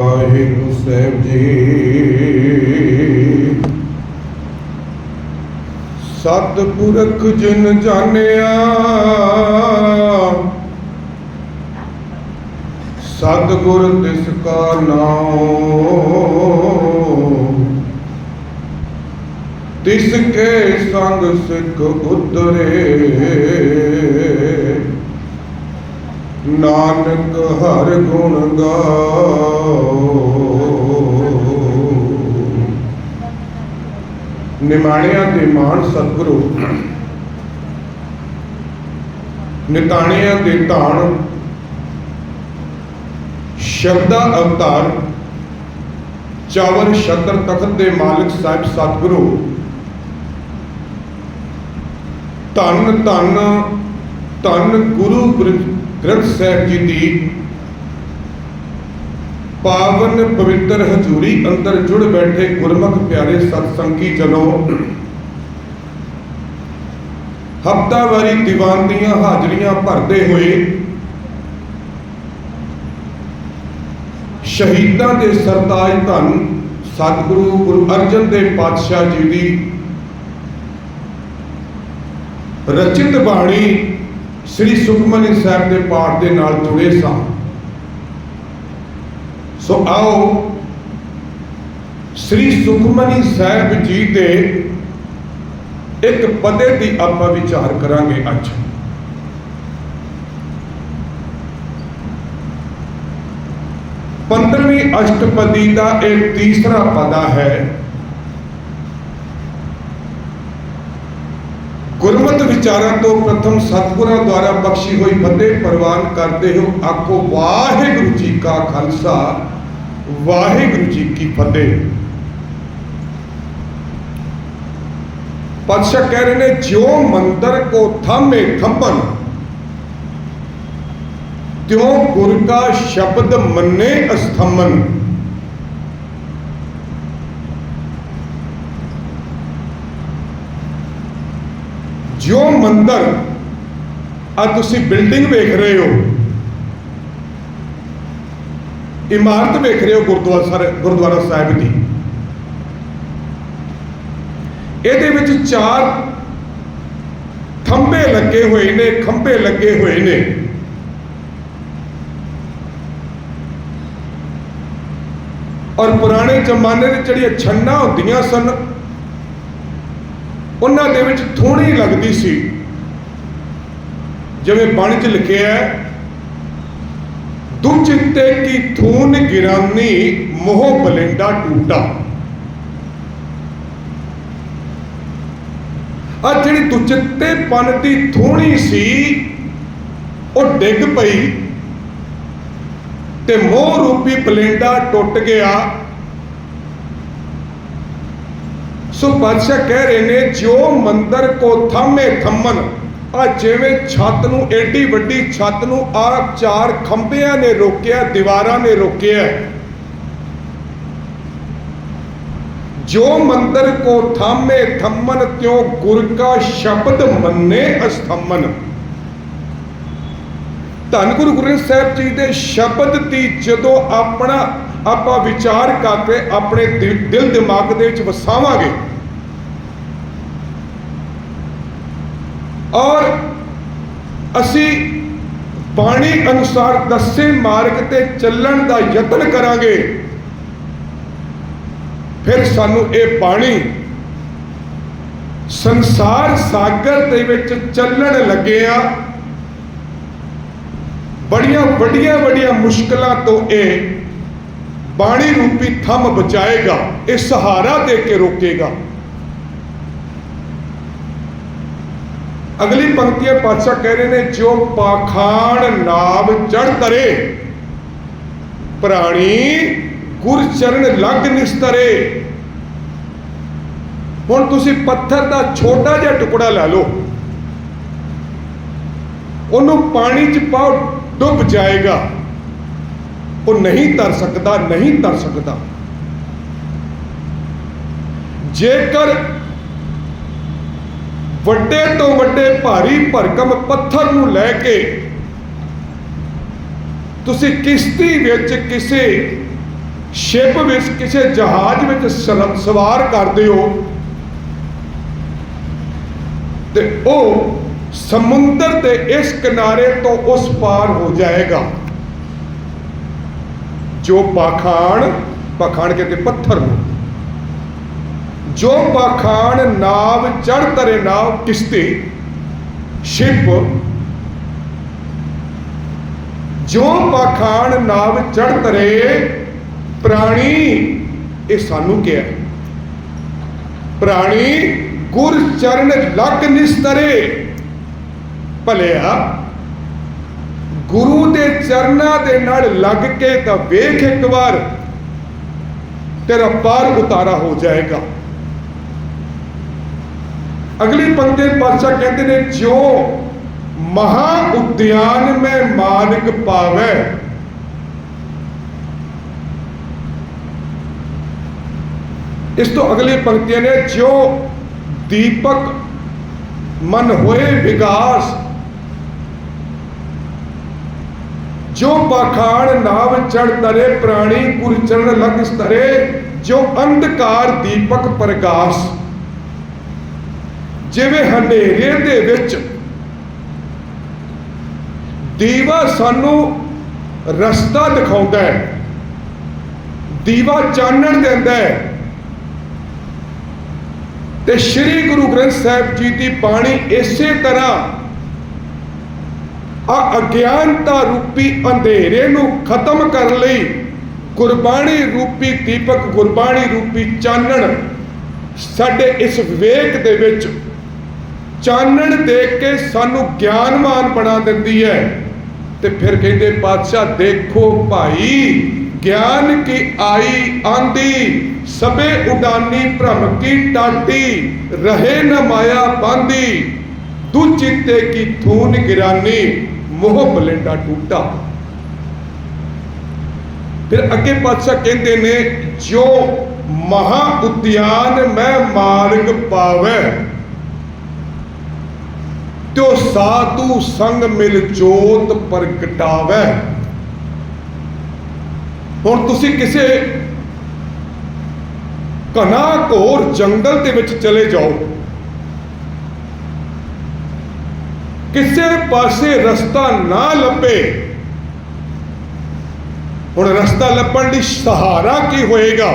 ਵਾਹਿਗੁਰੂ ਸਾਹਿਬ ਜੀ। ਸਤਿਪੁਰਖ ਜਿਨ ਜਾਣਿਆ, ਸਤਿਗੁਰ ਤਿਸ ਕਾ ਨਾਮ। ਤਿਸ ਕੇ ਸੰਗ ਸਿੱਖ ਉਤਰੇ। ਨਾਨਕ ਹਰ ਗੁਣ ਗਾਓ। ਨਿਮਾਣਿਆਂ ਦੇ ਮਾਣ ਸਤਿਗੁਰੂ। ਨਿਤਾਣਿਆਂ ਦੇ ਧਾਨ ਸ਼ਬਦਾ ਅਵਤਾਰ। ਚਾਵਰ ਸ਼ਤਰ ਤਖਤ ਦੇ ਮਾਲਕ ਸਾਹਿਬ ਸਤਿਗੁਰੂ। ਧੰਨ ਧੰਨ ਧੰਨ ਗੁਰੂ ਗ੍ਰੰਥ ਸਾਹਿਬ ਜੀ ਦੀ ਪਾਵਨ ਪਵਿੱਤਰ ਹਜ਼ੂਰੀ ਅੰਦਰ ਜੁੜ ਬੈਠੇ ਗੁਰਮੁਖ ਪਿਆਰੇ ਸਤਸੰਗੀ ਜਨੋ ਹਫਤਾਵਾਰੀ ਦੀਵਾਨ ਦੀਆਂ ਹਾਜ਼ਰੀਆਂ ਭਰਦੇ ਹੋਏ ਸ਼ਹੀਦਾਂ ਦੇ ਸਰਤਾਜ ਧੰਨ ਸਤਿਗੁਰੂ ਗੁਰੂ ਅਰਜਨ ਦੇਵ ਪਾਤਸ਼ਾਹ ਜੀ ਦੀ ਰਚਿਤ ਬਾਣੀ ਸ੍ਰੀ ਸੁਖਮਨੀ ਸਾਹਿਬ ਦੇ ਪਾਠ ਦੇ ਨਾਲ ਜੁੜੇ ਸਾਂ। ਸੋ ਆਓ, ਸ੍ਰੀ ਸੁਖਮਨੀ ਸਾਹਿਬ ਜੀ ਦੇ ਇੱਕ ਪਦੇ ਦੀ ਆਪਾਂ ਵਿਚਾਰ ਕਰਾਂਗੇ ਅੱਜ। ਪੰਦਰਵੀਂ ਅਸ਼ਟਪਦੀ ਦਾ ਇਹ ਤੀਸਰਾ ਪਦਾ ਹੈ ਗੁਰਮਤਿ ਵਿਚਾਰਾਂ ਤੋਂ ਪ੍ਰਥਮ ਸਤਿਗੁਰਾਂ ਦੁਆਰਾ ਬਖਸ਼ੀ ਹੋਈ ਫਤਿਹ ਪ੍ਰਵਾਨ ਕਰਦੇ ਹੋ। ਆਖੋ, ਵਾਹਿਗੁਰੂ ਜੀ ਕਾ ਖਾਲਸਾ, ਵਾਹਿਗੁਰੂ ਜੀ ਕੀ ਫਤਿਹ। ਪਾਤਸ਼ਾਹ ਕਹਿ ਰਹੇ ਨੇ, ਜਿਉ ਮੰਦਰ ਕੋ ਥਾਮੇ ਥੰਬਨ ਤਿਉ ਗੁਰ ਕਾ ਸ਼ਬਦ ਮੰਨੇ ਅਸਥਮਨ। ਜੋ ਮੰਦਰ, ਆ ਤੁਸੀਂ ਬਿਲਡਿੰਗ ਵੇਖ ਰਹੇ ਹੋ। ਇਮਾਰਤ ਵੇਖ ਰਹੇ ਹੋ ਗੁਰਦੁਆਰਾ ਸਾਹਿਬ ਗੁਰਦੁਆਰਾ ਸਾਹਿਬ ਦੀ। ਇਹਦੇ ਵਿੱਚ ਚਾਰ ਖੰਭੇ ਲੱਗੇ ਹੋਏ ਨੇ, ਖੰਭੇ ਲੱਗੇ ਹੋਏ ਨੇ। ਔਰ ਪੁਰਾਣੇ ਜ਼ਮਾਨੇ ਦੇ ਜਿਹੜੀਆਂ ਛੰਨਾ ਹੁੰਦੀਆਂ ਸਨ ਉਹਨਾਂ ਦੇ ਵਿੱਚ ਥੋੜੀ ਲੱਗਦੀ ਸੀ। ਜਿਵੇਂ ਬਾਣੀ 'ਚ ਲਿਖਿਆ ਹੈ, ਦੁਚਿੱਤੇ ਕੀ ਥੂਨ ਗਿਰਾਨੀ ਮੋਹ ਬਲਿੰਡਾ ਟੂਟਾ। ਆ ਜਿਹੜੀ ਦੁਚਿੱਤੇ ਪਨ ਦੀ ਥੋਣੀ ਸੀ, ਉਹ ਡਿੱਗ ਪਈ ਤੇ ਮੋਹ ਰੂਪੀ ਬਲਿੰਡਾ ਟੁੱਟ ਗਿਆ। ਸੋ ਬਾਦਸ਼ਾਹ ਕਹਿ ਰਹੇ ਨੇ ਜੋ ਮੰਦਰ ਕੋ ਥੰਮੇ ਥੰਮਨ ਆ ਜਿਵੇਂ ਛੱਤ ਨੂੰ ਏਡੀ ਵੱਡੀ ਛੱਤ ਨੂੰ ਆ ਚਾਰ ਖੰਭਿਆਂ ਨੇ ਰੋਕਿਆ, ਦੀਵਾਰਾਂ ਨੇ ਰੋਕਿਆ। ਜੋ ਮੰਦਰ ਕੋ ਥਾਮੇ ਥੰਮਨ ਤਿਉ ਗੁਰ ਕਾ ਸ਼ਬਦ ਮੰਨੇ ਅਸਥਮਨ। ਧੰਨ ਗੁਰੂ ਗ੍ਰੰਥ ਸਾਹਿਬ ਜੀ ਦੇ ਸ਼ਬਦ ਦੀ ਜਦੋਂ ਆਪਣਾ, ਆਪਾਂ ਵਿਚਾਰ ਕਰਕੇ ਆਪਣੇ ਦਿਲ ਦਿਮਾਗ ਦੇ ਵਿੱਚ ਵਸਾਵਾਂਗੇ ਔਰ ਅਸੀਂ ਬਾਣੀ ਅਨੁਸਾਰ ਦੱਸੇ ਮਾਰਗ ਤੇ ਚੱਲਣ ਦਾ ਯਤਨ ਕਰਾਂਗੇ। ਫਿਰ ਸਾਨੂੰ ਇਹ ਬਾਣੀ ਸੰਸਾਰ ਸਾਗਰ ਦੇ ਵਿੱਚ ਚੱਲਣ ਲੱਗੇ ਆ ਬੜੀਆਂ ਵੱਡੀਆਂ ਵੱਡੀਆਂ ਮੁਸ਼ਕਲਾਂ ਤੋਂ ਇਹ ਬਾਣੀ ਰੂਪੀ ਥੰਮ ਬਚਾਏਗਾ, ਇਹ ਸਹਾਰਾ ਦੇ ਕੇ ਰੋਕੇਗਾ। ਅਗਲੀ ਪੰਕਤੀਆਂ ਪਾਤਸ਼ਾਹ ਕਹਿ ਰਹੇ ਨੇ, ਜੋ ਪਾਖਾਨ ਨਾਮ ਚੜ ਤਰੇ, ਪ੍ਰਾਣੀ ਗੁਰ ਚਰਨ ਲੱਗ ਨਿਸਤਰੇ। ਹੁਣ ਤੁਸੀਂ ਪੱਥਰ ਦਾ ਛੋਟਾ ਜਿਹਾ ਟੁਕੜਾ ਲੈ ਲਓ। ਉਹਨੂੰ ਪਾਣੀ 'ਚ ਪਾਓ, ਡੁੱਬ ਜਾਏਗਾ। ਉਹ ਨਹੀਂ ਤਰ ਸਕਦਾ, ਨਹੀਂ ਤਰ ਸਕਦਾ। ਜੇਕਰ ਵੱਡੇ ਤੋਂ ਵੱਡੇ ਭਾਰੀ ਭਰਕਮ ਪੱਥਰ ਨੂੰ ਲੈ ਕੇ ਤੁਸੀਂ ਕਿਸ਼ਤੀ ਵਿੱਚ ਕਿਸੇ ਸ਼ਿਪ ਵਿੱਚ, ਕਿਸੇ ਜਹਾਜ਼ ਵਿੱਚ ਸਵਾਰ ਕਰਦੇ ਹੋ ਤੇ ਉਹ ਸਮੁੰਦਰ ਦੇ ਇਸ ਕਿਨਾਰੇ ਤੋਂ ਉਸ ਪਾਰ ਹੋ ਜਾਏਗਾ। ਜੋ ਪਾਖਾਨ ਪਾਖਾਨ ਕਹਿੰਦੇ ਪੱਥਰ ਨੂੰ। ਜੋ ਪਾਖਾਨ ਨਾਵ ਚੜ ਤਰੇ ਨਾਵ ਕਿਸ਼ਤੇ, ਸ਼ਿਪ। ਜੋ ਪਾਖਾਨ ਨਾਵ ਚੜ ਤਰੇ, ਪ੍ਰਾਣੀ, ਇਹ ਸਾਨੂੰ ਕਿਹਾ। ਪ੍ਰਾਣੀ ਗੁਰ ਚਰਨ ਲਗ ਨਿਸਤਰੇ, ਭਲਿਆ, ਗੁਰੂ ਦੇ ਚਰਨਾਂ ਦੇ ਨਾਲ ਲੱਗ ਕੇ ਤਾਂ ਵੇਖ ਇੱਕ ਵਾਰ, ਤੇਰਾ ਪਾਰ ਉਤਾਰਾ ਹੋ ਜਾਏਗਾ। ਅਗਲੀ ਪੰਕਤੀ ਪਾਤਸ਼ਾਹ ਕਹਿੰਦੇ ਨੇ ਜੋ ਮਹਾ ਉਦਿਆਨ ਮੈਂ ਮਾਨਕ ਪਾਵੇ। ਇਸ ਤੋਂ ਅਗਲੀ ਪੰਕਤੀਆਂ ਨੇ ਜੋ ਦੀਪਕ ਮਨ ਹੋਏ ਵਿਕਾਸ ਜੋ ਪਾਖਾਨ ਨਾਵ ਚੜ ਤਰੇ, ਪ੍ਰਾਣੀ ਗੁਰ ਚਰਨ ਲਗ ਸਤਰੇ ਜੋ ਅੰਧਕਾਰ ਦੀਪਕ ਪ੍ਰਕਾਸ ਜਿਵੇਂ ਹਨੇਰੇ ਦੇ ਵਿੱਚ ਦੀਵਾ ਸਾਨੂੰ ਰਸਤਾ ਦਿਖਾਉਂਦਾ ਹੈ, ਦੀਵਾ ਚਾਨਣ ਦਿੰਦਾ ਹੈ। ਤੇ ਸ੍ਰੀ ਗੁਰੂ ਗ੍ਰੰਥ ਸਾਹਿਬ ਜੀ ਦੀ ਬਾਣੀ ਇਸੇ ਤਰ੍ਹਾਂ ਆ ਅਗਿਆਨਤਾ ਰੂਪੀ ਅੰਧੇਰੇ ਨੂੰ ਖਤਮ ਕਰਨ ਲਈ ਗੁਰਬਾਣੀ ਰੂਪੀ ਦੀਪਕ, ਗੁਰਬਾਣੀ ਰੂਪੀ ਚਾਨਣ ਸਾਡੇ ਇਸ ਵਿਵੇਕ ਦੇ ਵਿੱਚ ਚਾਨਣ ਦੇ ਕੇ ਸਾਨੂੰ ਗਿਆਨਵਾਨ ਬਣਾ ਦਿੰਦੀ ਹੈ। ਤੇ ਫਿਰ ਕਹਿੰਦੇ ਪਾਤਸ਼ਾਹ ਦੇਖੋ ਭਾਈ, ਗਿਆਨ ਕੀ ਆਈ ਆਂਦੀ? ਸਭੇ ਉਡਾਨੀ ਭ੍ਰਮ ਕੀ ਟਾਟੀ? ਰਹੇ ਨ ਮਾਇਆ ਬਾਂਦੀ? ਦੁਚਿੱਤੇ ਕੀ ਥੂਨ ਗਿਰਾਨੀ? ਮੋਹ ਬਲੇਂਡਾ ਟੂਟਾ। ਫਿਰ ਅੱਗੇ ਪਾਤਸ਼ਾਹ ਕਹਿੰਦੇ ਨੇ, ਜੋ ਮਹਾ ਉਦਿਆਨ ਮੈਂ ਮਾਰਗ ਪਾਵੇ ਤਿਉ ਸਾਧੂ ਸੰਗ ਮਿਲ ਜੋਤ ਪ੍ਰਗਟਾਵੇ? ਹੁਣ ਤੁਸੀਂ ਕਿਸੇ ਘਨਾ ਘੋਰ ਜੰਗਲ ਦੇ ਵਿੱਚ ਚਲੇ ਜਾਓ। ਕਿਸੇ ਪਾਸੇ ਰਸਤਾ ਨਾ ਲੱਭੇ। ਹੁਣ ਰਸਤਾ ਲੱਭਣ ਲਈ ਸਹਾਰਾ ਕੀ ਹੋਏਗਾ?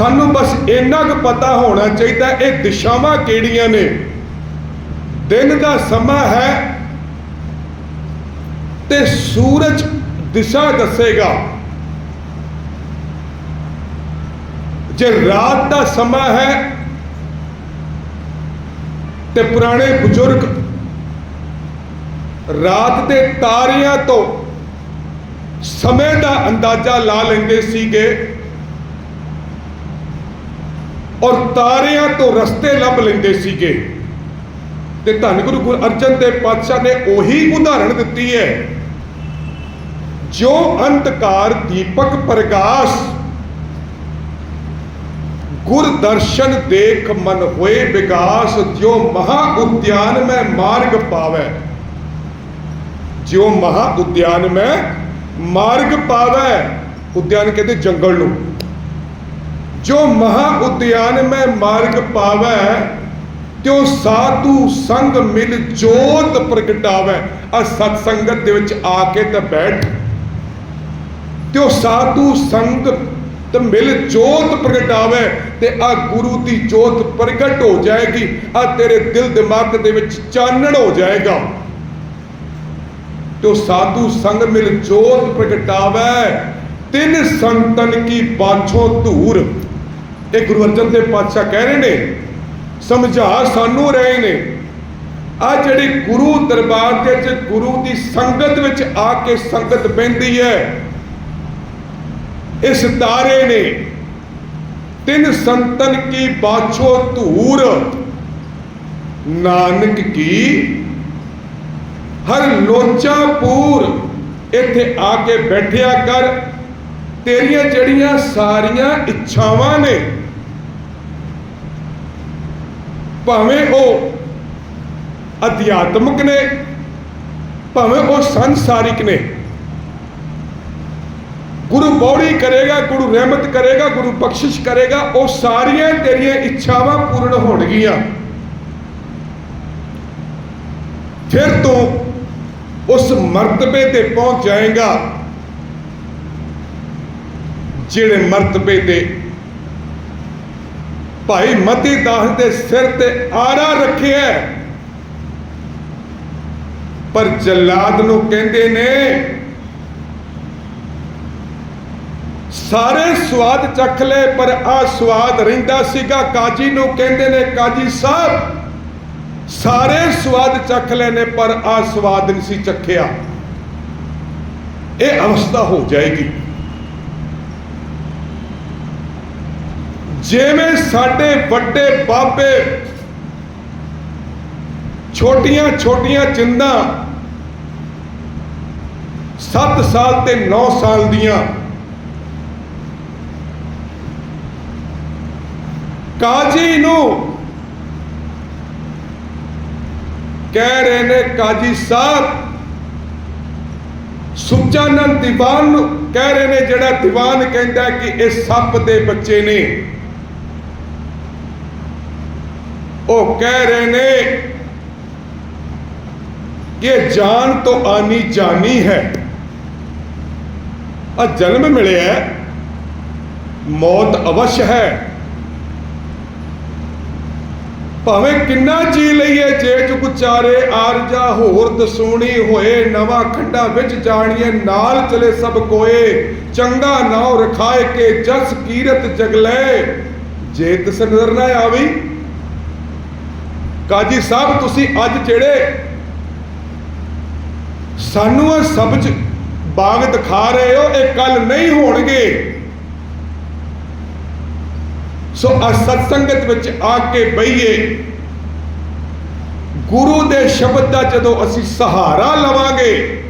ਸਾਨੂੰ ਬਸ ਇੰਨਾ ਕੁ ਪਤਾ ਹੋਣਾ ਚਾਹੀਦਾ ਇਹ ਦਿਸ਼ਾਵਾਂ ਕਿਹੜੀਆਂ ਨੇ। ਦਿਨ ਦਾ ਸਮਾਂ ਹੈ ਤੇ ਸੂਰਜ ਦਿਸ਼ਾ ਦੱਸੇਗਾ। ਜੇ ਰਾਤ ਦਾ ਸਮਾਂ ਹੈ ਤੇ ਪੁਰਾਣੇ ਬਜ਼ੁਰਗ ਰਾਤ ਦੇ ਤਾਰਿਆਂ ਤੋਂ ਸਮੇਂ ਦਾ ਅੰਦਾਜ਼ਾ ਲਾ ਲੈਂਦੇ ਸੀਗੇ ਔਰ ਤਾਰਿਆਂ ਤੋਂ ਰਸਤੇ ਲੱਭ ਲੈਂਦੇ ਸੀਗੇ। ਤੇ ਧੰਨ ਗੁਰੂ ਗੁਰੂ ਅਰਜਨ ਦੇਵ ਪਾਤਸ਼ਾਹ ਨੇ ਉਹੀ ਉਦਾਹਰਣ ਦਿੱਤੀ ਹੈ। ਜੋ ਅੰਤਕਾਰ ਦੀਪਕ ਪ੍ਰਗਾਸ ਗੁਰ ਦਰਸ਼ਨ ਦੇਖ ਮਨ ਹੋਏ ਵਿਕਾਸ ਜੋ ਮਹਾ ਉਦਿਆਨ ਮੈਂ ਮਾਰਗ ਪਾਵੇ। ਜੋ ਮਹਾ ਉਦਿਆਨ ਮੈਂ ਮਾਰਗ ਪਾਵੇ। ਉਦਿਆਨ ਕਹਿੰਦੇ ਜੰਗਲ ਨੂੰ। ਜੋ ਮਹਾ ਉਦਿਆਨ ਮੈਂ ਮਾਰਗ ਪਾਵੈ, ਤਿਉ ਸਾਧੂ ਸੰਗ ਮਿਲ ਜੋਤ ਪ੍ਰਗਟਾਵੈ। ਆ ਸਤ ਸੰਗਤ ਦੇ ਵਿੱਚ ਆ ਕੇ ਤਾਂ ਬੈਠ। ਤਿਉ ਸਾਧੂ ਸੰਗ ਤੇ ਮਿਲ ਜੋਤ ਪ੍ਰਗਟਾਵੇ ਤੇ ਆ ਗੁਰੂ ਦੀ ਜੋਤ ਪ੍ਰਗਟ ਹੋ ਜਾਏਗੀ, ਆ ਤੇਰੇ ਦਿਲ ਦਿਮਾਗ ਦੇ ਵਿੱਚ ਚਾਨਣ ਹੋ ਜਾਏਗਾ। ਤੋ ਸਾਧੂ ਸੰਗ ਮਿਲ ਜੋਤ ਪ੍ਰਗਟਾਵੇ, ਤਿੰਨ ਸੰਤਨ ਕੀ ਬਾਛੋ ਧੂਰ। ਇਹ ਗੁਰੂ ਅਰਜਨ ਦੇਵ ਪਾਤਸ਼ਾਹ ਕਹਿ ਰਹੇ ਨੇ, ਸਮਝਾ ਸਾਨੂੰ ਰਹੇ ਨੇ। ਆ ਜਿਹੜੀ ਗੁਰੂ ਦਰਬਾਰ ਦੇ ਵਿੱਚ ਗੁਰੂ ਦੀ ਸੰਗਤ ਵਿੱਚ ਆ ਕੇ ਸੰਗਤ ਬਹਿੰਦੀ ਹੈ, ਇਸ ਤਾਰੇ ਨੇ ਤਿੰਨ ਸੰਤਨ ਕੀ ਬਾਛੋ ਧੂਰ ਨਾਨਕ ਕੀ, ਹਰ ਲੋਚਾ ਪੂਰ, ਇੱਥੇ ਆ ਕੇ ਬੈਠਿਆ ਕਰ। ਤੇਰੀਆਂ ਜਿਹੜੀਆਂ ਸਾਰੀਆਂ ਇੱਛਾਵਾਂ ਨੇ ਭਾਵੇਂ ਉਹ ਅਧਿਆਤਮਿਕ ਨੇ, ਭਾਵੇਂ ਉਹ ਸੰਸਾਰਿਕ ਨੇ। ਗੁਰੂ ਬੌੜੀ ਕਰੇਗਾ, ਗੁਰੂ ਰਹਿਮਤ ਕਰੇਗਾ, ਗੁਰੂ ਬਖਸ਼ਿਸ਼ ਕਰੇਗਾ, ਉਹ ਸਾਰੀਆਂ ਤੇਰੀਆਂ ਇੱਛਾਵਾਂ ਪੂਰਨ ਹੋਣਗੀਆਂ। ਫਿਰ ਤੂੰ ਉਸ ਮਰਤਬੇ ਤੇ ਪਹੁੰਚ ਜਾਏਗਾ, ਜਿਹੜੇ ਮਰਤਬੇ ਤੇ ਭਾਈ ਮਤੀ ਦਾਸ ਦੇ ਸਿਰ ਤੇ ਆਰਾ ਰੱਖਿਆ ਪਰ ਜਲਾਦ ਨੂੰ ਕਹਿੰਦੇ ਨੇ, ਸਾਰੇ ਸਵਾਦ ਚੱਖ ਲੈ, ਪਰ ਆ ਸਵਾਦ ਰਹਿੰਦਾ ਸੀਗਾ। ਕਾਜੀ ਨੂੰ ਕਹਿੰਦੇ ਨੇ, ਕਾਜੀ ਸਾਹਿਬ, ਸਾਰੇ ਸਵਾਦ ਚੱਖ ਲੈ ਨੇ, ਪਰ ਆ ਸਵਾਦ ਨਹੀਂ ਸੀ ਚੱਖਿਆ। ਇਹ ਅਵਸਥਾ ਹੋ ਜਾਏਗੀ। ਜਿਵੇਂ ਸਾਡੇ ਵੱਡੇ ਬਾਬੇ ਛੋਟੀਆਂ ਛੋਟੀਆਂ ਚਿੰਦਾਂ 7 ਸਾਲ ਤੇ 9 ਸਾਲ ਦੀਆਂ ਕਾਜੀ ਨੂੰ ਕਹਿ ਰਹੇ ਨੇ ਕਾਜੀ ਸਾਹਿਬ, ਸੁਚਾਨੰਦ ਦੀਵਾਨ ਨੂੰ ਕਹਿ ਰਹੇ ਨੇ ਜਿਹੜਾ ਦੀਵਾਨ ਕਹਿੰਦਾ ਕਿ ਇਹ ਸੱਪ ਦੇ ਬੱਚੇ ਨੇ। ਉਹ ਕਹਿ ਰਹੇ ਨੇ ਕਿ ਜਾਨ ਤੋਂ ਆਨੀ ਜਾਨੀ ਹੈ। ਆ ਜਨਮ ਮਿਲਿਆ ਮੌਤ ਅਵਸ਼ ਹੈ। ਭਾਵੇਂ ਕਿੰਨਾ ਜੀ ਲਈਏ ਜੇ ਜੁਗ ਚਾਰੇ ਆਰਜਾ ਹੋਰ ਦਸੂਣੀ ਹੋਏ, ਨਵਾਂ ਖੰਡਾ ਵਿੱਚ ਜਾਣੀਏ, ਨਾਲ ਚਲੇ ਸਭ ਕੋਏ, ਚੰਗਾ ਨਾਉ ਰਖਾਏ ਕੇ ਜਸ ਕੀਰਤ ਜਗਲੇ। ਜੇ ਤਿਸ ਨਜ਼ਰ ਨਾ ਆਵੀ ਕਾਜੀ ਸਾਹਿਬ, ਤੁਸੀਂ ਅੱਜ ਜਿਹੜੇ ਸਾਨੂੰ ਇਹ ਸਬਜ ਬਾਗ ਦਿਖਾ ਰਹੇ ਹੋ, ਇਹ ਕੱਲ ਨਹੀਂ ਹੋਣਗੇ। ਸੋ ਆ ਸਤਸੰਗਤ ਵਿੱਚ ਆ ਕੇ ਬਈਏ। ਗੁਰੂ ਦੇ ਸ਼ਬਦ ਦਾ ਜਦੋਂ ਅਸੀਂ ਸਹਾਰਾ ਲਵਾਂਗੇ,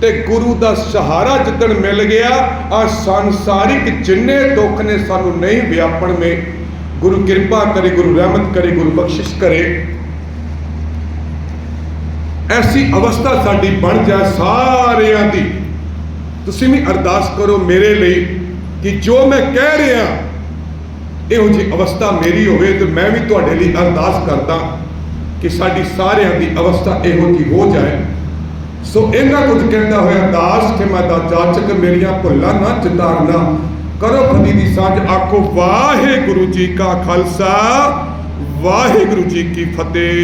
ਤੇ ਗੁਰੂ ਦਾ ਸਹਾਰਾ ਜਿੱਦਣ ਮਿਲ ਗਿਆ ਆ ਸੰਸਾਰਿਕ ਜਿੰਨੇ ਦੁੱਖ ਨੇ ਸਾਨੂੰ ਨਹੀਂ ਵਿਆਪਣ ਮੇ ਗੁਰੂ ਕਿਰਪਾ ਕਰੇ, ਗੁਰੂ ਰਹਿਮਤ ਕਰੇ, ਗੁਰੂ ਬਖਸ਼ਿਸ਼ ਕਰੇ। ਐਸੀ ਅਵਸਥਾ ਸਾਡੀ ਬਣ ਜਾਏ ਸਾਰਿਆਂ ਦੀ। ਤੁਸੀਂ ਵੀ ਅਰਦਾਸ ਕਰੋ ਮੇਰੇ ਲਈ ਕਿ ਜੋ ਮੈਂ ਕਹਿ ਰਿਹਾ, ਇਹੋ ਜਿਹੀ ਅਵਸਥਾ ਮੇਰੀ ਹੋਵੇ ਤੇ ਮੈਂ ਵੀ ਤੁਹਾਡੇ ਲਈ ਅਰਦਾਸ ਕਰਦਾ ਕਿ ਸਾਡੀ ਸਾਰਿਆਂ ਦੀ ਅਵਸਥਾ ਇਹੋ ਜਿਹੀ ਹੋ ਜਾਏ। ਸੋ ਇਹਨਾਂ ਕੁਝ ਕਹਿੰਦਾ ਹੋਇਆ, ਦਾਸ ਕਿ ਮੈਂ ਦਾ ਜਾਚਕ ਮੇਰੀਆਂ ਭੁੱਲਾਂ ਨਾ ਚਿਤਾਰਨਾ ਕਰੋ ਖਦੀ ਦੀ ਸਾਂਝ ਆਖੋ ਵਾਹਿਗੁਰੂ ਜੀ ਕਾ ਖਾਲਸਾ ਵਾਹਿਗੁਰੂ ਜੀ ਕੀ ਫਤਿਹ।